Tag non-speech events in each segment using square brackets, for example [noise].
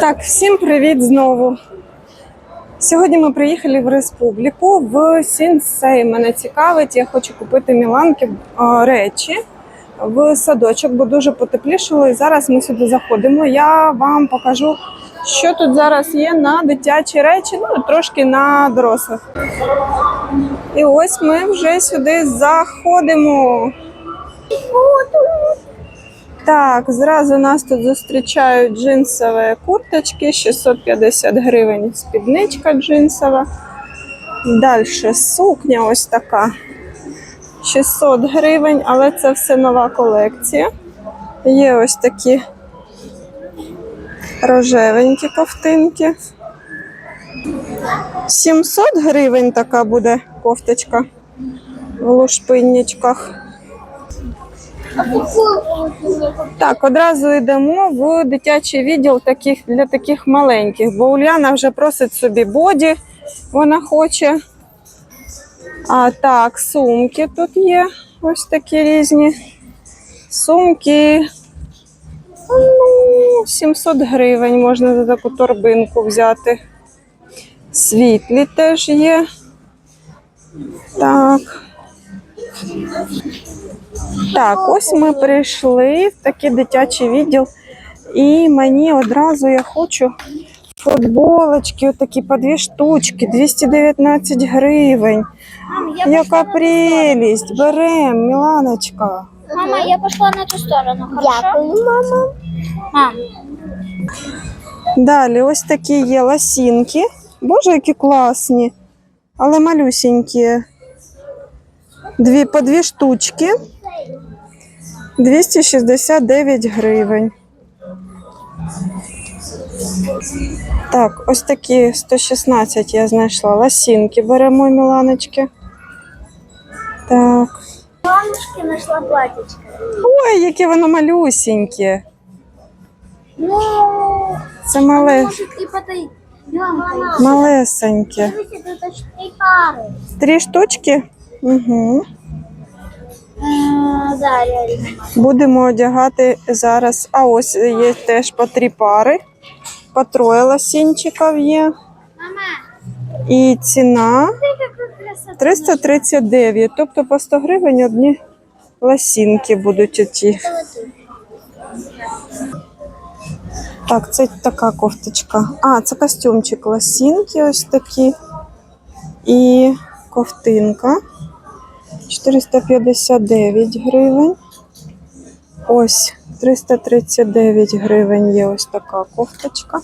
Так, всім привіт знову. Сьогодні ми приїхали в республіку в Сінсей. Мене цікавить, я хочу купити Міланки е, речі в садочок, бо дуже потеплішало. І зараз ми сюди заходимо. Я вам покажу, що тут зараз є на дитячі речі, ну трошки на дорослих. І ось ми вже сюди заходимо. Так, зразу нас тут зустрічають джинсові курточки, 650 гривень спідничка джинсова. Далі сукня ось така. 600 гривень, але це все нова колекція. Є ось такі рожевенькі ковтинки. 700 гривень така буде кофточка в лушпинничках. Так, одразу йдемо в дитячий відділ таких, для таких маленьких, бо Уляна вже просить собі боді, вона хоче. А так, сумки тут є ось такі різні. Сумки. Ну, 700 гривень можна за таку торбинку взяти. Світлі теж є. Так. Так, ось ми прийшли в такий дитячий відділ, і мені одразу я хочу футболочки, отакі по дві штучки, 219 гривень. Мам, я Яка прелість! Берем, Міланочка. Мама, я пошла на ту сторону, хорошо? Дякую, мама. Мам, Далі ось такі є ласінки. Боже, які класні, але малюсінькі. Дві по дві штучки. 269 гривень. Так, ось такі 116 я знайшла. Ласінки беремо, Міланочки. Так. мамушки нашла платьечко. Ой, яке воно малюсіньке. Ну, Це мале. Мама, малесеньке. Три штучки. Угу. Будемо одягати зараз. А ось є теж по три пари. По троє лосінчиків є. І ціна ты какая красота. 339. Тобто по 100 гривень одні лосінки будуть оті. Так, це така кофточка. А, це костюмчик лосінки ось такі. І ковтинка. 459 гривень. Ось 339 гривень є ось така кофточка.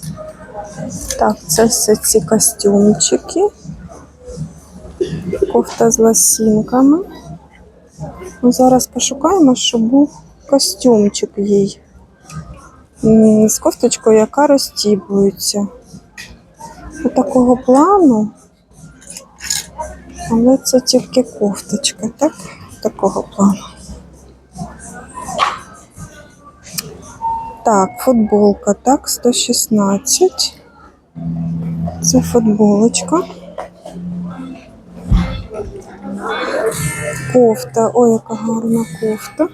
Так, це все ці костюмчики. Кофта з лосінками. Ну, зараз пошукаємо, щоб був костюмчик їй. З кофточкою, яка розтібується. Такого плану. Але це тільки кофточка, так? Такого плану. Так, футболка, так, 116. Це футболочка. Кофта, ой, яка гарна кофта.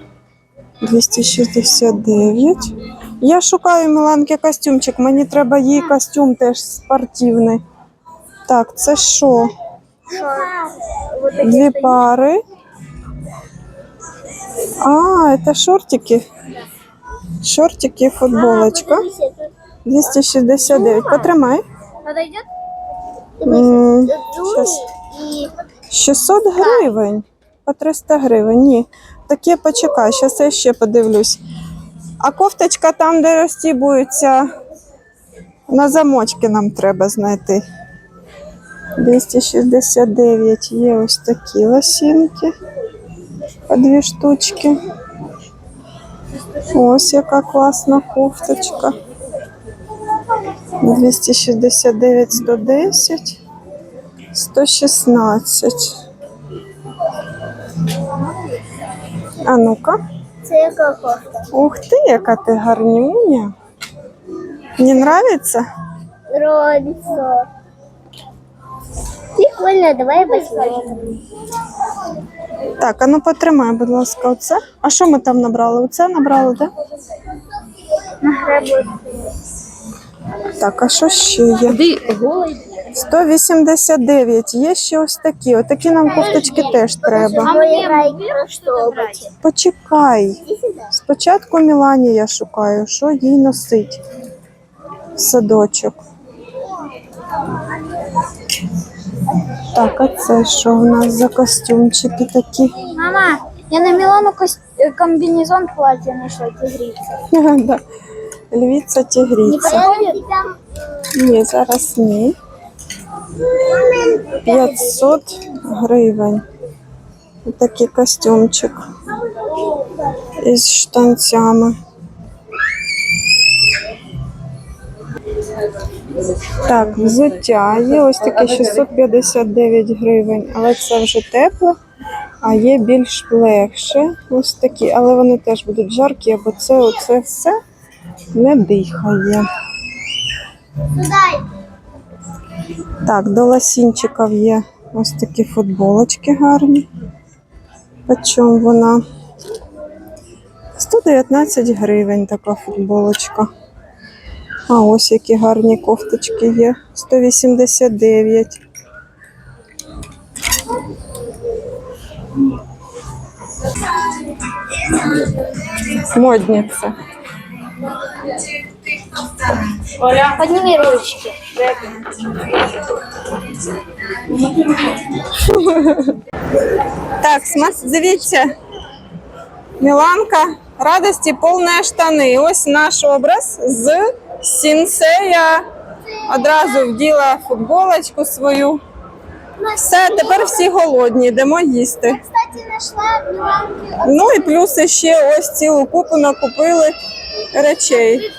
269. Я шукаю Міланки костюмчик. Мені треба їй костюм теж спортивний. Так, це що? Дві пари. А, це шортики. Шортики і футболочка. 269. Потримай. Подойдет? И 600 гривень. По 300 гривень. Ні. Таке почекай, зараз я ще подивлюсь. А кофточка там, де розтібується, на замочки нам треба знайти. 269 є ось такі лосінки. По дві штучки. Ось яка класна кофточка. 269, 110. 116. А ну-ка. це яка кофта? Ух ти, яка ти гарнюня. Мені нравится? Нравится. Прикольно, давай посмотрим. Так, а ну потримай, будь ласка, оце. А що ми там набрали? Оце набрали, так? Так, а що ще є? Ти голий. 189. Є ще ось такі. Отакі нам кофточки теж треба. Почекай. Спочатку Мілані я шукаю, що їй носить в садочок. Так, а це що в нас за костюмчики такі? Мама, я на Мілану кос... комбінезон плаття знайшла тигріця. Да. Львіця Не тігріця. Ні, зараз ні. 500 гривень. Такий костюмчик із штанцями. Так, взуття є ось таке 659 гривень, але це вже тепло, а є більш легше. Ось такі, але вони теж будуть жаркі, бо це оце все не дихає. Так, до ласінчиків є ось такі футболочки гарні. Почому вона? 119 гривень така футболочка. А ось які гарні кофточки є. 189. Модні це. Подними ручки. Так, дивіться. Міланка, радості повні штани. Ось наш образ з сінсея. Одразу вділа футболочку свою. Все, тепер всі голодні, йдемо їсти. Ну і плюс ще ось цілу купу накупили речей.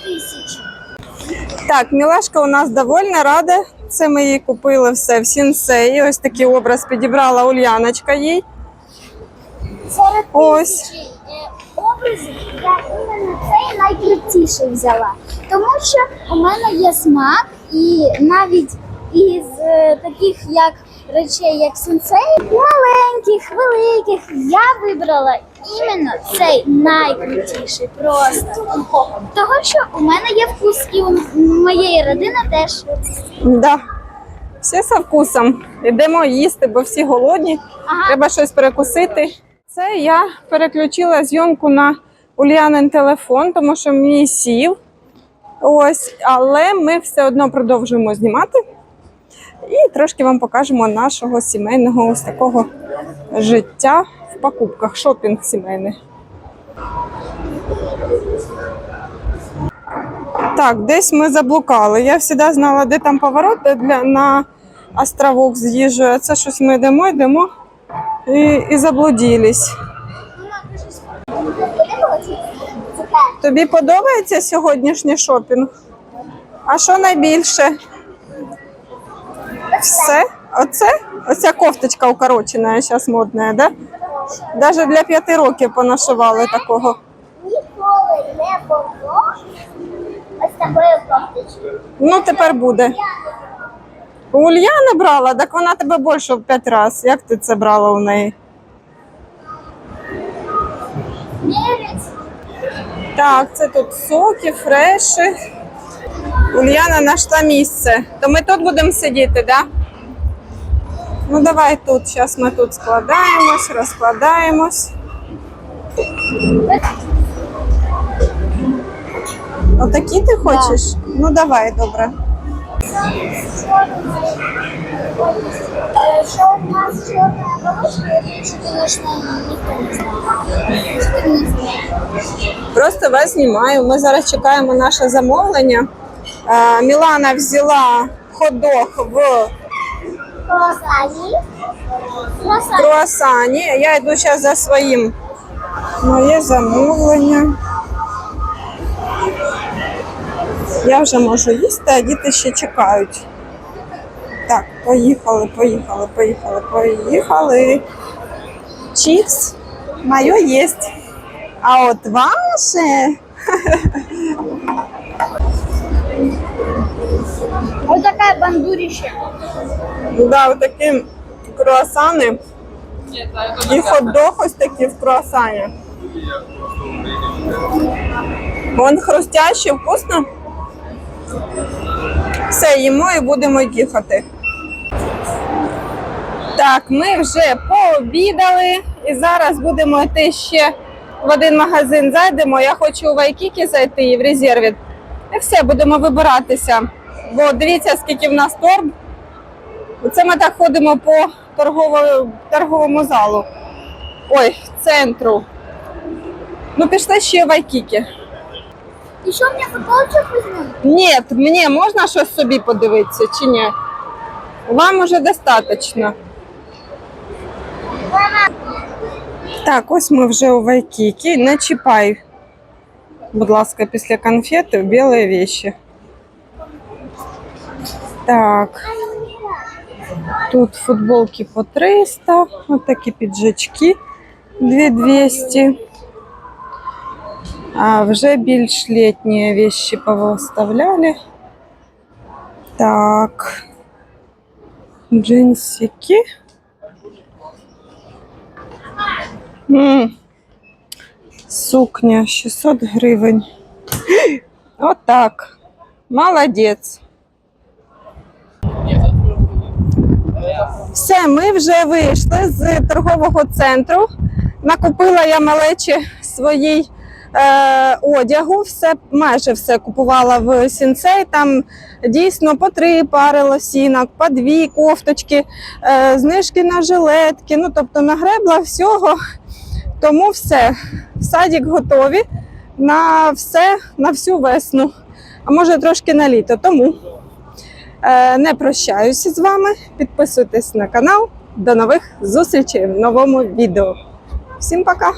Так, Мілашка у нас довольна рада. Це ми їй купили все в сінсеї. Ось такий образ підібрала Ульяночка їй. Серед Ось. е, образів я іменно цей найкрутіший взяла. Тому що у мене є смак, і навіть із е, таких як речей, як сенсей, маленьких, великих, я вибрала іменно цей найкрутіший просто. Того, що у мене є вкус, і у моєї родини теж. Да. Всі з вкусом. Йдемо їсти, бо всі голодні. Ага. Треба щось перекусити. Це я переключила зйомку на Ульянин телефон, тому що мені сів. Ось, але ми все одно продовжуємо знімати. І трошки вам покажемо нашого сімейного ось такого життя в покупках. Шопінг сімейний. Так, десь ми заблукали. Я завжди знала, де там поворот для, на островок з. А це щось ми йдемо, йдемо і, і заблудились. Тобі подобається сьогоднішній шопінг? А що найбільше? Все? Оце? Оця кофточка укорочена, зараз модна, да? Навіть для п'яти років понашивали такого. Ніколи не було ось такої кофточки. Ну, тепер буде. У Ульяни брала, так вона тебе більше в п'ять разів. Як ти це брала у неї? Дев'ять. Так, це тут соки, фреші. Ульяна знайшла місце. То ми тут будемо сидіти, так? Да? Ну давай тут. Зараз ми тут складаємось, розкладаємось. Отакі ти хочеш? Ну давай, добре. Що у нас чорна бабушка, якщо, звісно, ніхто не знає. Ніхто не знає. Просто вас знімаю. Ми зараз чекаємо наше замовлення. Е, Мілана взяла ходох в. Круасані. круасані. Я йду зараз за своїм. Моє замовлення. Я вже можу їсти, а діти ще чекають. Так, поїхали, поїхали, поїхали, поїхали. Чіпс. Моє єсть. А от ваше. [laughs] Ось така бандуріща. Да, вот такі круасани. І хот-дог ось такі в круасані. Вон хрустяще, вкусно. Все, їмо і будемо їхати. Так, ми вже пообідали і зараз будемо йти ще в один магазин. Зайдемо. Я хочу у Вайкікі зайти і в резерві. І все, будемо вибиратися. Бо дивіться, скільки в нас торб. Оце ми так ходимо по торгово- торговому залу. Ой, центру. Ну, пішли ще в Вайкікі. І що мені футболочок візьмуть? Ні, мені можна щось собі подивитися чи ні? Вам уже достатньо. Так, ось ми вже у Вайкікі. Не чіпай, будь ласка, після конфети в білі вещи. Так. Тут футболки по 300, вот такі піджачки 2200. А вже більш літні вещи повыставляли. Так. Джинсики. М. Сукня 600 гривень. [gasps] Отак. Молодець. Все, ми вже вийшли з торгового центру. Накупила я малечі своїй е, одягу, все, майже все купувала в сінцей. Там дійсно по три пари лосінок, по дві кофточки, е, знижки на жилетки. Ну, тобто нагребла всього. Тому все. Садик готові на все, на всю весну, а може трошки на літо. Тому е, не прощаюся з вами. Підписуйтесь на канал. До нових зустрічей в новому відео. Всім пока!